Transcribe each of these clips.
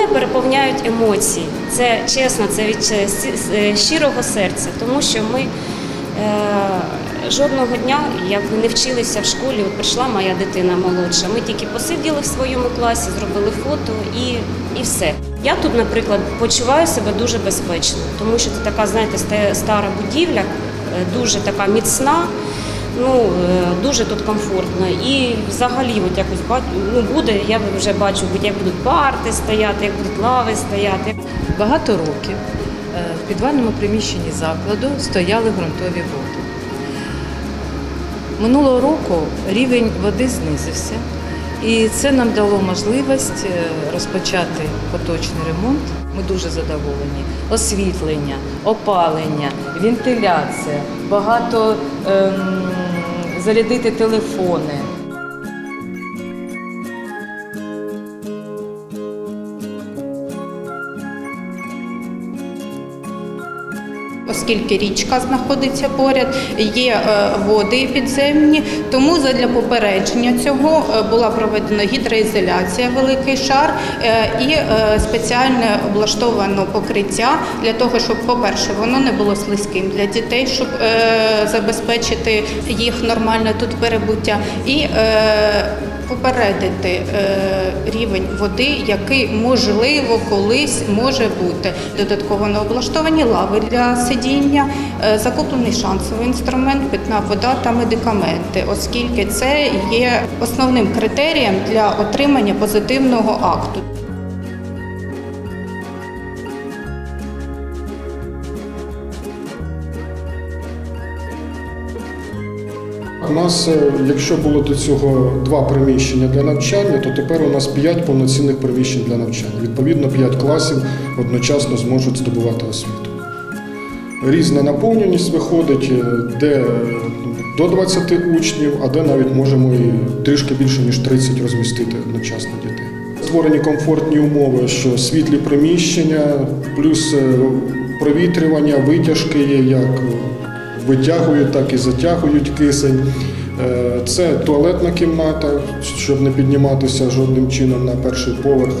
Мене переповняють емоції. Це чесно, це від е, е, щирого серця, тому що ми е, жодного дня, як не вчилися в школі, от прийшла моя дитина молодша. Ми тільки посиділи в своєму класі, зробили фото і, і все. Я тут, наприклад, почуваю себе дуже безпечно, тому що це така, знаєте, стара будівля, дуже така міцна. Ну е, дуже тут комфортно. І взагалі, от якось бачу, ну буде, я вже бачу, як будуть парти стояти, як будуть лави стояти. Багато років е, в підвальному приміщенні закладу стояли ґрунтові води. Минулого року рівень води знизився, і це нам дало можливість е, розпочати поточний ремонт. Ми дуже задоволені. Освітлення, опалення, вентиляція, багато ем, зарядити телефони. Оскільки річка знаходиться поряд, є е, води підземні, тому задля попередження цього е, була проведена гідроізоляція, великий шар е, і спеціальне облаштовано покриття для того, щоб, по-перше, воно не було слизьким для дітей, щоб забезпечити їх нормальне тут перебуття, попередити е, рівень води, який можливо колись може бути. Додатково необлаштовані лави для сидіння, е, закуплений шансовий інструмент, питна вода та медикаменти, оскільки це є основним критерієм для отримання позитивного акту. У нас, е, якщо було до цього два приміщення для навчання, то тепер у нас п'ять повноцінних приміщень для навчання. Відповідно, п'ять класів одночасно зможуть здобувати освіту. Різна наповненість виходить, е, де до 20 учнів, а де навіть можемо і трішки більше ніж 30 розмістити одночасно дітей. Створені комфортні умови, що світлі приміщення, плюс е, провітрювання, витяжки є як витягують, так і затягують кисень. Е, Це туалетна кімната, щоб не підніматися жодним чином на перший поверх.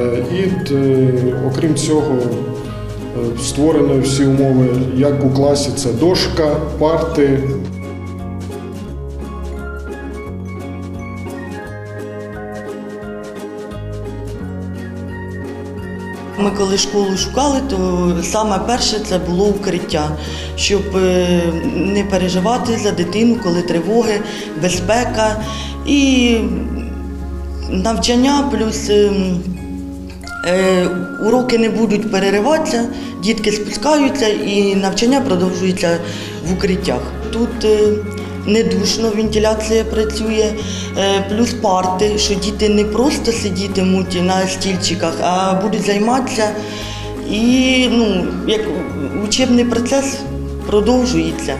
Е, І е, окрім цього, створено всі умови, як у класі, це дошка, парти, Ми коли школу шукали, то саме перше це було укриття, щоб е, не переживати за дитину, коли тривоги, безпека і навчання, плюс е, е, уроки не будуть перериватися, дітки спускаються і навчання продовжується в укриттях. Тут е, не душно, вентиляція працює, е, плюс парти, що діти не просто сидітимуть на стільчиках, а будуть займатися. І ну, як учебний процес продовжується.